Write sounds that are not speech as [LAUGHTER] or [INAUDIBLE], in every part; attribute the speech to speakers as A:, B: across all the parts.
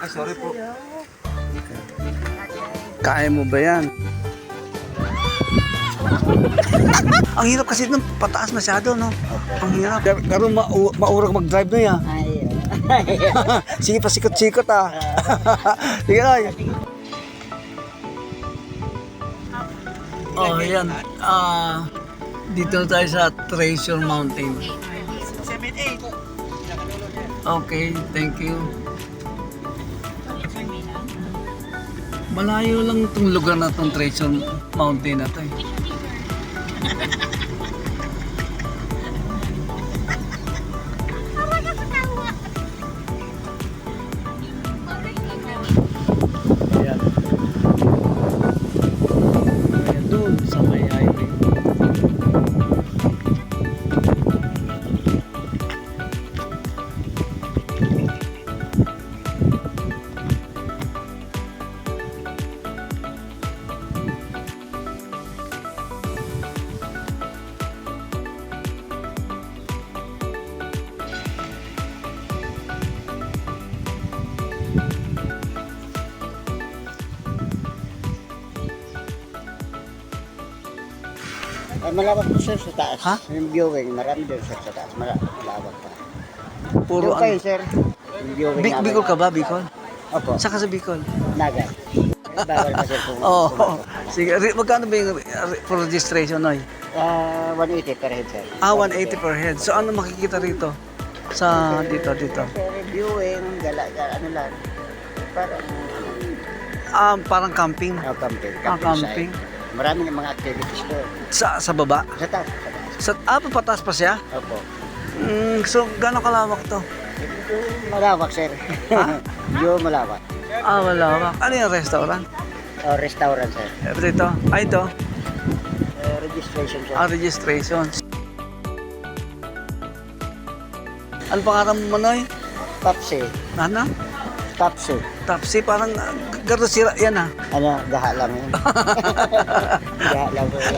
A: Ay, sorry po.
B: Kaya mo ba yan? Ang hirap kasi nung pataas masyado, no? Ang hirap. Pero mau maurag mag-drive na yan. [LAUGHS] Sige pa sikot-sikot ah. Sige na. Oh, yan. Ah, dito tayo sa Treasure Mountain. Okay, thank you. Malayo lang itong lugar na itong Treasure Mountain na to eh. [LAUGHS]
C: Ay, malawak po sir sa taas.
B: Ha?
C: Yung viewing, marami din sir sa taas. Mala malawak pa.
B: Puro
C: Yung kayo
B: ano.
C: sir, yung viewing
B: Bi-
C: namin.
B: Bicol ka ba, Bicol?
C: Opo,
B: Saka sa Bicol?
C: Naga. Ay, Bawal pa sir kung [LAUGHS]
B: Oo.
C: pumasok.
B: Sige, re- magkano ba yung re- for registration, Noy?
C: Ah, 180 per head sir.
B: Ah, 180 per head. So, ano makikita rito? Sa dito, dito.
C: Sir, viewing, gala, gala, ano lang. Parang,
B: Ah, parang camping.
C: oh, camping.
B: Ah,
C: camping
B: camping.
C: site. Marami ng mga activities doon.
B: Sa, sa baba?
C: Sa taas, sa taas.
B: Sa, ah, papataas pa siya?
C: Opo.
B: Mm, so, gano'ng kalawak to?
C: Ito, malawak sir. View [LAUGHS] malawak.
B: Ah, malawak. Ano yung restaurant?
C: Oh, restaurant sir.
B: Eh, Dito. Ah, ito.
C: Eh, registration sir.
B: Ah, registration. Ano pangalan mo, Noy?
C: Tapsi.
B: Ano?
C: Tapsi.
B: Tapsi, parang uh, garusira yan ah.
C: Ano, gaha lang yun. [LAUGHS] gaha lang po yan.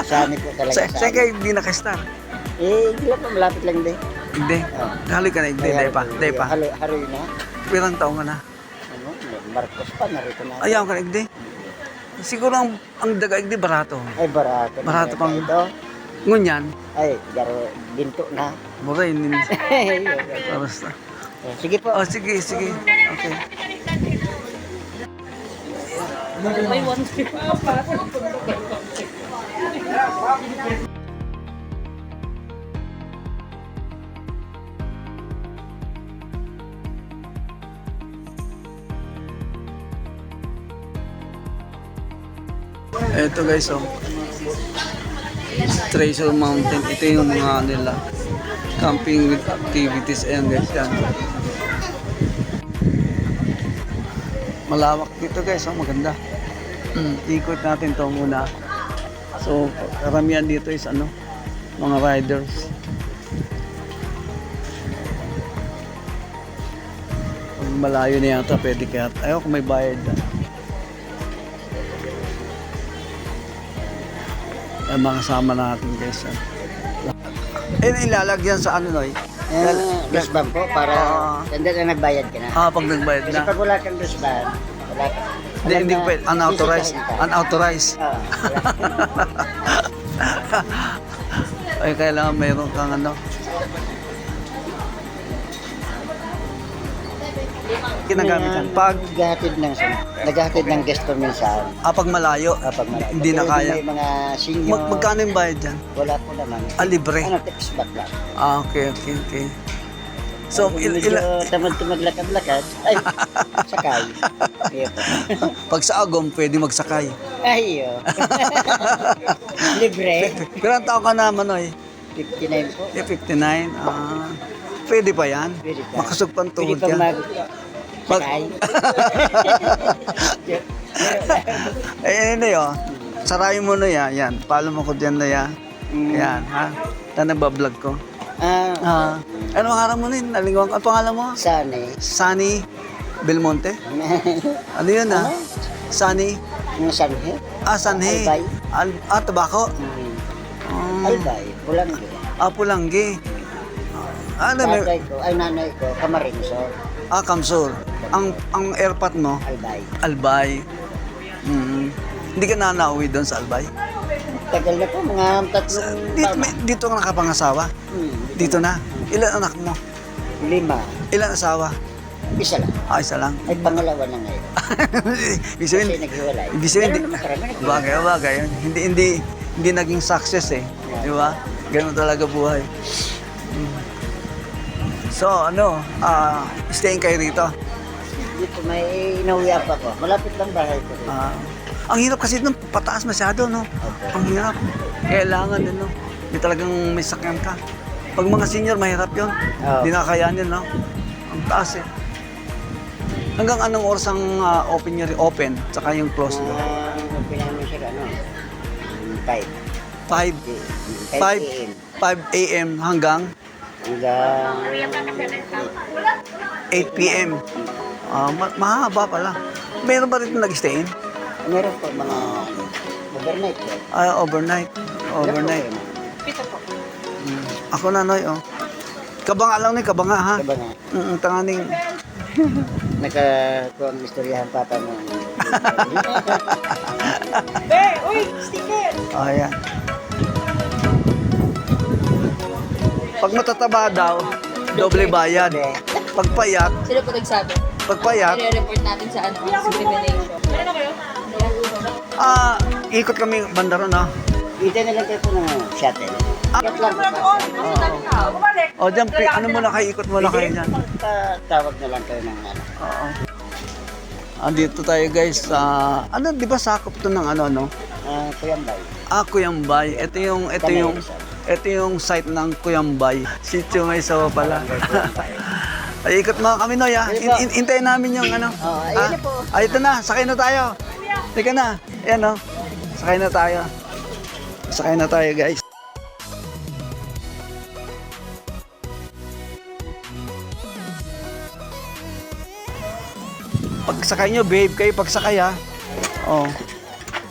C: Sani po talaga
B: Sa,
C: sa
B: sa kayo hindi nakastar?
C: Eh, hindi lang po, malapit lang din.
B: Hindi.
C: Oh.
B: Haloy ka na, hindi. Hindi pa. Hindi pa.
C: Halo, haroy na.
B: Pirang taong ka na.
C: Ano, Marcos pa, narito na.
B: Ayaw ka na, hindi. Siguro ang, ang daga, hindi barato.
C: Ay, barato. na
B: Barato pang-
C: Ito,
B: Ngunyan,
C: ay, garo, binto na.
B: mura yun.
C: Eh,
B: Basta.
C: Sige po.
B: Oh, sige, sige. Okay. Ito guys, oh. Treasure Mountain. Ito yung mga nila. Camping with activities. Ayan guys, yan. Malawak dito guys, oh. Maganda. Hmm, ikot natin to muna. So, karamihan dito is ano, mga riders. Pag malayo na yata, pwede kaya. Ayaw kung may bayad na. Ay, mga kasama natin guys. ah. Eh, ilalagyan sa ano, Noy?
C: Eh, band po, para,
B: Ah.
C: hindi na nagbayad ka na.
B: Ah, pag nagbayad
C: Kasi
B: na.
C: pag wala kang band, wala ka.
B: Hindi, hindi pwede. Unauthorized. Unauthorized.
C: Ah, wala. [LAUGHS]
B: Ay, kailangan mayroon kang ano. Ginagamit yan. Pag,
C: Naghahatid ng, naghahatid ng guest for minsan.
B: ah, pag malayo,
C: Kapag malayo.
B: Hindi na kaya.
C: May mga senior.
B: mag, magkano yung bayad dyan?
C: Wala po naman.
B: Ah, libre.
C: Ano, tips back lang.
B: Ah, okay, okay, okay. So, il, ila-
C: tamad ka maglakad-lakad, ay, [LAUGHS] sakay. [LAUGHS]
B: Pag sa agom, pwede magsakay.
C: Ay, oh. [LAUGHS] Libre.
B: Pero ang tao ka naman, Noy?
C: 59 po.
B: Eh, 59. Ah, pwede pa yan?
C: Pwede pa.
B: Makusog pang
C: Pwede
B: tuhod yan.
C: mag...
B: Pag-
C: Sakay. [LAUGHS]
B: Eh, ano yun? Sarayin mo na yan. Yan. Follow mo ko dyan na yan.
C: Mm.
B: Yan, ha? Ito nagbablog ko.
C: Ah,
B: Ah, ano ang harap mo rin? Nalingwang. Ano pangalan mo?
C: Sunny.
B: Sunny Belmonte? [LAUGHS] Ano yun, ha? Sunny?
C: Yung Sunny.
B: Ah, Sanhe.
C: Albay.
B: Al ah, tabako.
C: Mm.
B: Ah,
C: Albay. Pulang din.
B: ah, Pulanggi. Ah, ano,
C: Tatay ko, ay nanay ko, Kamarinso.
B: Ah, Kamsur. Ang ang airpot mo,
C: Albay.
B: Albay. Mm. Hindi ka na nauwi doon sa Albay?
C: Tagal na po, mga tatlong
B: Dito, may, dito ka nakapangasawa?
C: Hmm,
B: Dito na? Ilan anak mo?
C: Lima.
B: Ilan asawa?
C: Isa lang.
B: Ah, isa lang.
C: Ay, pangalawa na ngayon. [LAUGHS]
B: Ibig
C: Kasi
B: sabihin,
C: naghiwalay.
B: ibig sabihin, hindi,
C: karami naghiwalay.
B: bagay, bagay. Hindi, hindi, hindi naging success eh. Di ba? Ganun talaga buhay. Mm. So, ano, ah, staying kayo rito?
C: Dito may inauwi pa ko. Malapit lang bahay ko. rin.
B: Ah, ang hirap kasi nung pataas masyado, no? Ang hirap. Kailangan din, no? Hindi talagang may sakyan ka. Pag mga senior, mahirap yun. Hindi nakakayanin, no? Ang taas eh. Hanggang anong oras ang ah, open rin? Open, tsaka yung close nyo?
C: Ah, Ang pinamin siya, ano? mm, Five.
B: 5,
C: Five
B: 5, 5
C: a.m.
B: a.m. hanggang
C: Hanggang
B: 8 p.m. Ah, ma- mahaba pala. Meron ba rin nag-stay in?
C: meron po mga overnight po.
B: Ah, overnight. Overnight.
C: Pito po.
B: Mm. Ako na, Noy, oh. Kabanga lang ni, kabanga, ha?
C: Diba nga?
B: Mm, tanganing. [LAUGHS]
C: Nakakuha ang istoryahan papa mo. [LAUGHS]
B: Oh, ayan. Pag matataba daw, doble bayad. Pag payat,
A: Sino po nagsabi?
B: Pag payat,
A: I-report natin sa ano, discrimination.
B: ah, ikot kami banda ron, ha?
C: Ito na lang kayo po ng shuttle. Kat lang po.
B: O, dyan, pi- ano muna kayo, ikot muna kayo dyan.
C: Tawag na lang kayo ng ano.
B: Oo. Andito tayo guys sa ano 'di ba sakop to ng ano no?
C: Ah, Kuyambay.
B: Ah, Kuyambay. Ito yung ito yung ito yung site ng Kuyambay. Sitio may sawa pala. Ay, ikot mga kami noy ah. In, in, hintayin namin yung ano.
C: Oh, ayun
B: Ah,
C: na po.
B: Ay, ito na, sakay na tayo. Teka na. Ayan oh. Sakay na tayo. Sakay na tayo guys. Pag sakay nyo, babe, kayo pag sakay ha. Oh.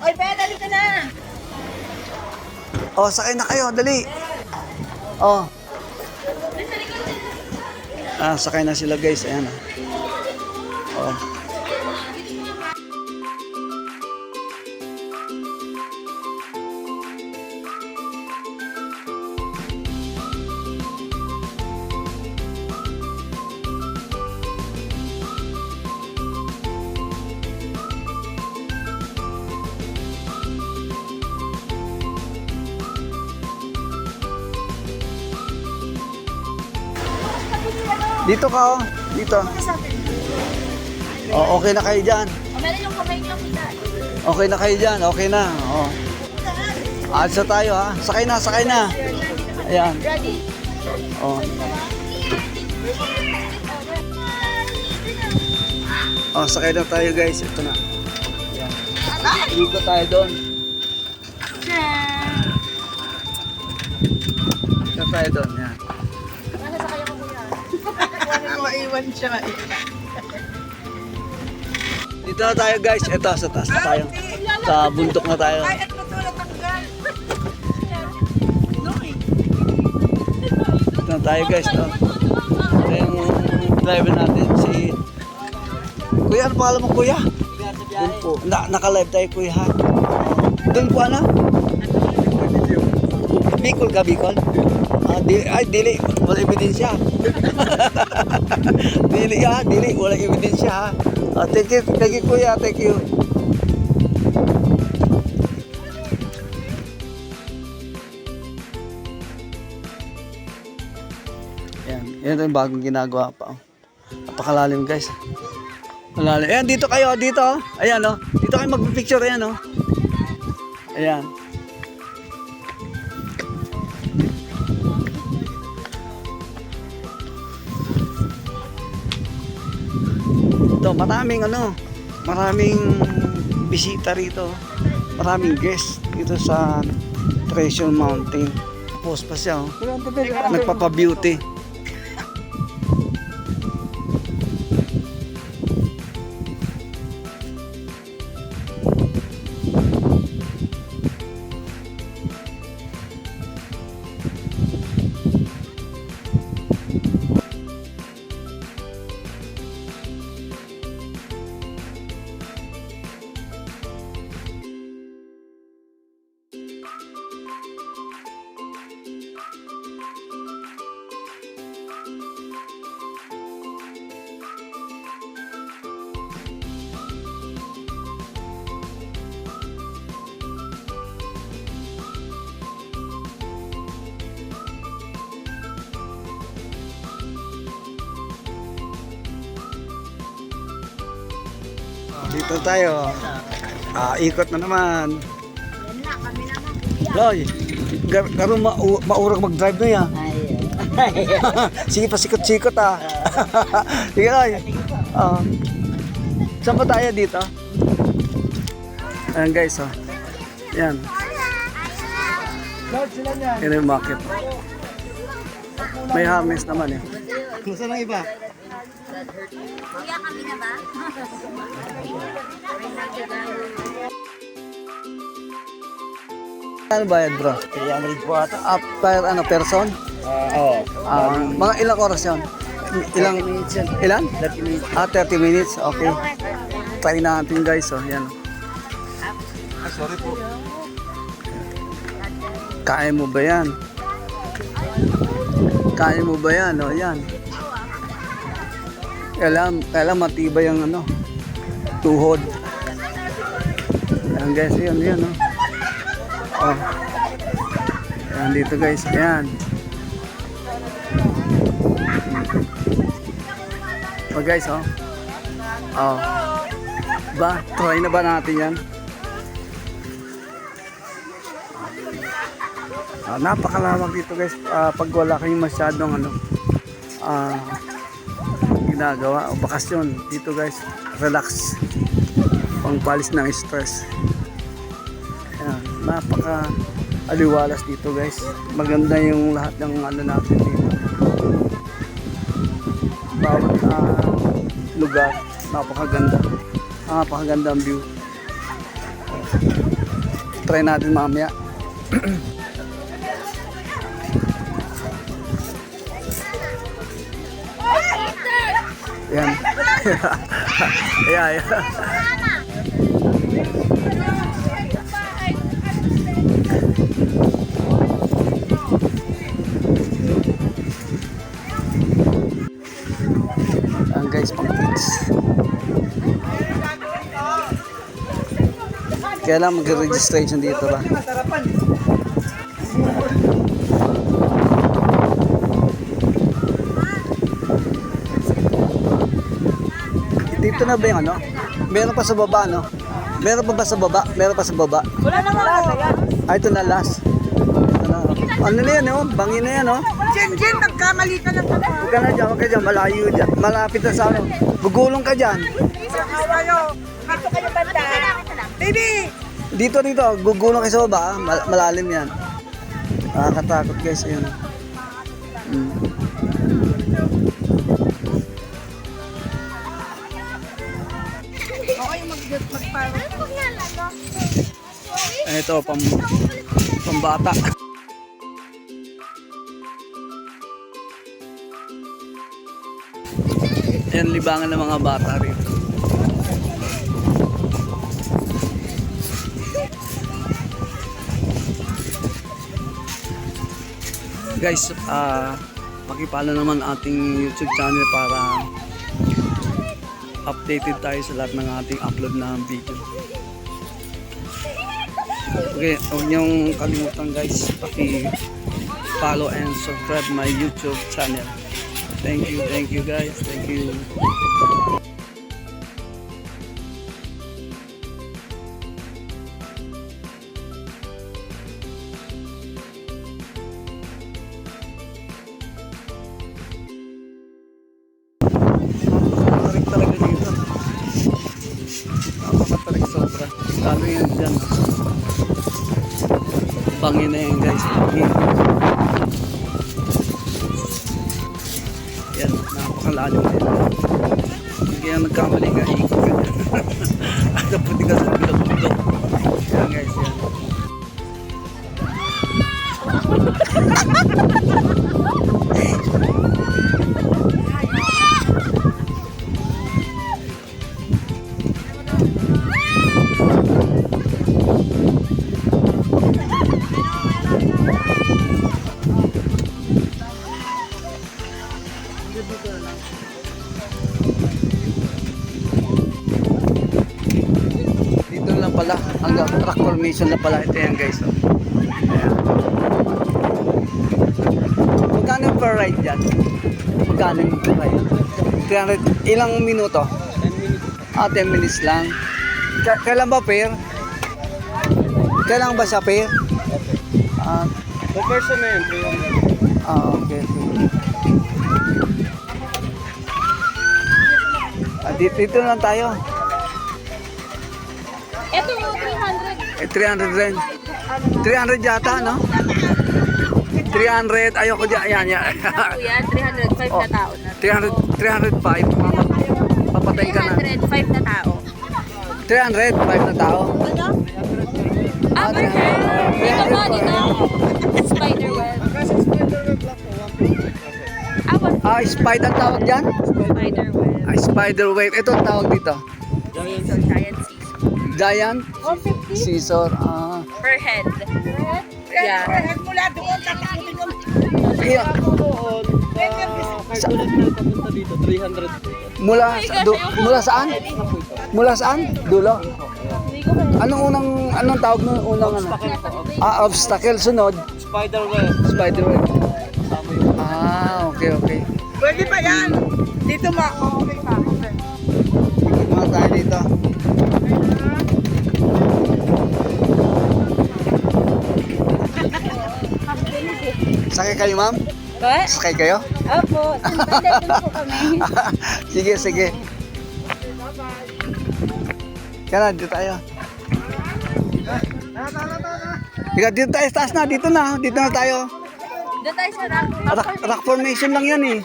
A: Oy, Ben, dali ka na!
B: Oh, sakay na kayo, dali. Oh. Ah, sakay na sila guys, ayan ah. Oh. Dito ka oh, dito. Oh, okay na kayo diyan.
A: Kamali yung kamay niyo, kita.
B: Okay na kayo diyan, okay na. Oh. Alis na tayo ha. Sakay na, sakay na. Ayan.
A: Ready?
B: Oh. Oh, sakay na tayo guys. Ito na. Ayan. Dito tayo doon. Dito tayo doon. Yan.
D: Maiwan siya.
B: Dito na tayo guys. Ito, sa taas na tayo. Sa bundok na tayo.
D: Ay, at.
B: Dito na tayo guys. Oh. Ito yung driver natin si... Kuya, ano pangalan mo kuya? Doon po. Na, naka-live tayo kuya ha. Doon po ano? Bicol ka, Bicol? Ah, di, ay, dili. Wala ebidensya. [LAUGHS] dili ha, dili. Wala ebidensya ha. Ah, thank you, thank you kuya, thank you. Yan, yan yung bagong ginagawa pa. oh. Napakalalim guys. Malalim. Ayan, dito kayo, dito. oh. Ayan, oh. Dito kayo magpipicture, ayan, oh. Ayan. Maraming ano, maraming bisita rito. Maraming guest dito sa Treasure Mountain. Post pa siya, oh. Nagpapa-beauty. Dito tayo. Ah, ikot na naman. Loy, gar garo ma maurag mag-drive na yan.
C: Ayaw. [LAUGHS]
B: Sige pa sikot-sikot ah. [LAUGHS] Sige Loy. Ah. saan ba tayo dito? Ayan guys oh. Yan. Yan yung market. May hamis naman eh.
C: Saan ang iba?
A: Kuya, kami na ba?
B: Ano bayad bro?
C: 300 po ata.
B: Ah, per ano, person?
C: Ah, oo.
B: Ah, mga ilang oras yun? Ilang,
C: 30 minutes yan.
B: ilan?
C: 30 minutes.
B: Ah, 30 minutes. Okay. Try natin guys. Oh, yan.
C: sorry po.
B: Kaya mo ba yan? Kaya mo ba yan? O, yan. Kailangan, kailangan matibay ang ano, tuhod. Yan guys, yan, yan. Oh. oh. Yan dito guys, yan. Oh guys, oh. Oh. Ba, try na ba natin yan? Ah, napakalawak dito guys Ah, pag wala kayong masyadong ano ah, ginagawa o bakasyon. Dito guys relax. Pangpalis ng stress. Ayan, napaka aliwalas dito guys. Maganda yung lahat ng ano natin dito. Bawat ah, lugar napakaganda. Napakaganda ang view. Try natin mamaya [CLEARS THROAT] Yan. yeah, yeah. Ang guys, pang kids. Lang mag-registration dito ba? Dito na ba yung ano? Meron pa sa baba, no? Meron pa ba sa baba? Meron pa sa baba?
D: Wala na wala.
B: Ay, ito na last. Ano, ano na yan, oh? Bangin na yan, oh?
D: Jen, Jen, nagkamali ka ng tama.
B: Huwag ka na dyan, huwag ka dyan. Malayo dyan. Malapit na sa ano. Bugulong ka dyan.
D: Dito kayo banda. Baby!
B: Dito, dito. Gugulong kayo sa baba, ah. Mal- malalim yan. Nakakatakot guys, yun. Ito, pam, pambata. Yan, libangan ng mga bata rito. Guys, ah pakipalo naman ating YouTube channel para updated tayo sa lahat ng ating upload na video. Okay, huwag niyong kalimutan guys, paki-follow and subscribe my YouTube channel. Thank you, thank you guys, thank you. Bangin na yan guys. Yan, napakalalim na yan. Kaya nagkamali ka, ikot ka dyan. At ka sa pala, hanggang track formation na pala ito yan guys. Oh. Ayan. Magkano yung per ride dyan? Magkano yung per ride? 300, ilang minuto? 10 minutes. Ah, 10 minutes lang. K- kailan ba pair? Kailan ba siya pair? Ah,
C: Per person na yun, 300.
B: ah okay, okay. Ah, dito, dito lang tayo. Eh, 300 rin. 300 yata, no? 300, ayoko dyan. Ayan, yan.
A: Kuya, 305
B: Oh.
A: na tao na.
B: 300, 305. Papatay ka na.
A: 305 na tao.
B: 300, 5 na tao.
A: Ano? Ah, perfect. Dito ba? Dito? Spider web. Ah?
B: Ah, spider ang tawag dyan?
A: Spider web.
B: Ah, spider wave. Ito ang tawag dito.
A: Giant season.
B: Giant scissor. Ah.
A: Per head. Yeah.
D: Head mula doon, tatakutin yung
B: Kaya,
C: Doon, sa Cardinal na papunta dito, 300 po.
B: mula, sa- du, mula saan? Mula saan? Dulo. Anong unang, anong tawag nun? Unang ano? Ah, obstacle. Sunod,
C: Spider web.
B: spider.
C: Kasama yung
B: Ah, okay, okay.
D: Pwede pa yan. Dito mo. Okay pa.
B: Mga tayo dito. Sakay kayo, ma'am?
A: What?
B: Sakay kayo?
A: Opo. Sandali po kami. [LAUGHS]
B: sige, sige. Kaya dito tayo. Ika, dito tayo, taas na, dito na, dito na tayo.
A: Doon tayo sa rock.
B: Rock, rock formation lang yan eh.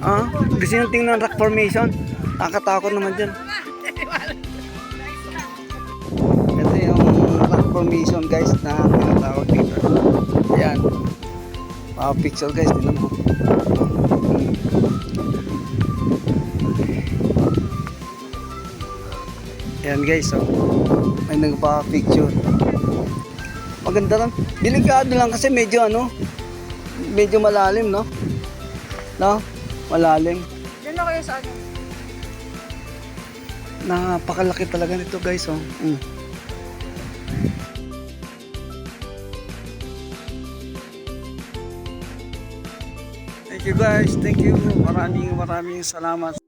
B: Ah, gusto nyo tingnan rock formation? Nakakatakot naman dyan. Ito yung rock formation guys na tinatawag dito. Ayan. Ah, picture guys, tingnan mo. Ayan guys, so may nagpa-picture. Maganda lang. Delikado lang kasi medyo ano, medyo malalim, no? No? Malalim.
D: Diyan na kayo sa ano.
B: Napakalaki talaga nito, guys, oh. Mm. You guys, thank you. Maraming maraming salamat.